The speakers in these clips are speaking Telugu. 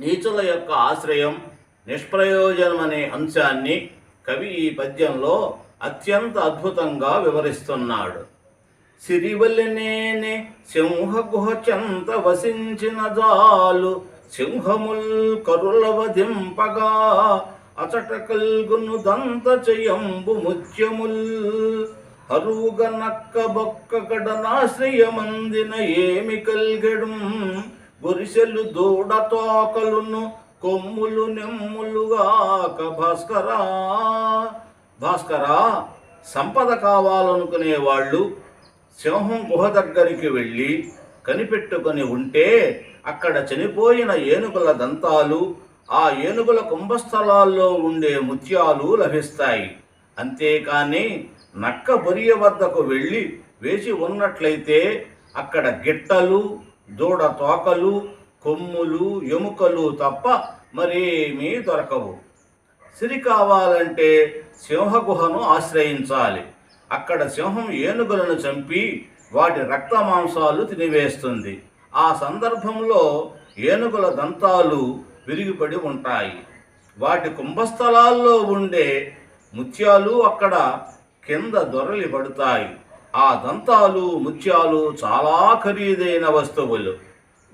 నీచుల యొక్క ఆశ్రయం నిష్ప్రయోజనమనే అంశాన్ని కవి ఈ పద్యంలో అత్యంత అద్భుతంగా వివరిస్తున్నాడు. సిరివల్లినేనే సింహ గుహ చెంత వసించిన జాలు సింహముల్ కరుల వధింపగా అచట కల్గును దంత చెయంబు ముత్యముల్ హరుగ నక్క బొక్క కడనాశ్రయమందిన ఏమి కల్గెడు గొరిసెలు దూడ తోకలును కొమ్ములు నెమ్ములుగాక భాస్కరా. భాస్కరా సంపద కావాలనుకునే వాళ్ళు సింహం గుహ దగ్గరికి వెళ్ళి కనిపెట్టుకొని ఉంటే అక్కడ చనిపోయిన ఏనుగుల దంతాలు ఆ ఏనుగుల కుంభస్థలాల్లో ఉండే ముత్యాలు లభిస్తాయి. అంతేకాని నక్క బొరియ వద్దకు వెళ్ళి వేసి ఉన్నట్లయితే అక్కడ గిట్టలు దూడ తోకలు కొమ్ములు ఎముకలు తప్ప మరేమీ దొరకవు. సిరి కావాలంటే సింహగుహను ఆశ్రయించాలి. అక్కడ సింహం ఏనుగులను చంపి వాటి రక్త మాంసాలు తినివేస్తుంది. ఆ సందర్భంలో ఏనుగుల దంతాలు విరిగిపడి ఉంటాయి. వాటి కుంభస్థలాల్లో ఉండే ముత్యాలు అక్కడ కింద దొరలి పడతాయి ఆ దంతాలు ముత్యాలు చాలా ఖరీదైన వస్తువులు.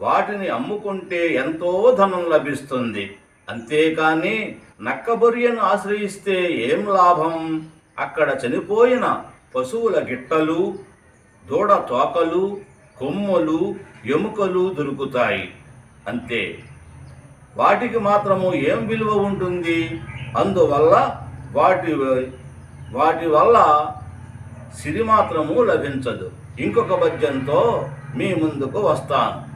వాటిని అమ్ముకుంటే ఎంతో ధనం లభిస్తుంది. అంతేకాని నక్కబొరియను ఆశ్రయిస్తే ఏం లాభం? అక్కడ చనిపోయిన పశువుల గిట్టలు దూడ తోకలు కొమ్మలు ఎముకలు దొరుకుతాయి. అంతే. వాటికి మాత్రము ఏం విలువ ఉంటుంది? అందువల్ల వాటి వాటి వల్ల సిరి మాత్రము లభించదు. ఇంకొక పద్యంతో మీ ముందుకు వస్తాను.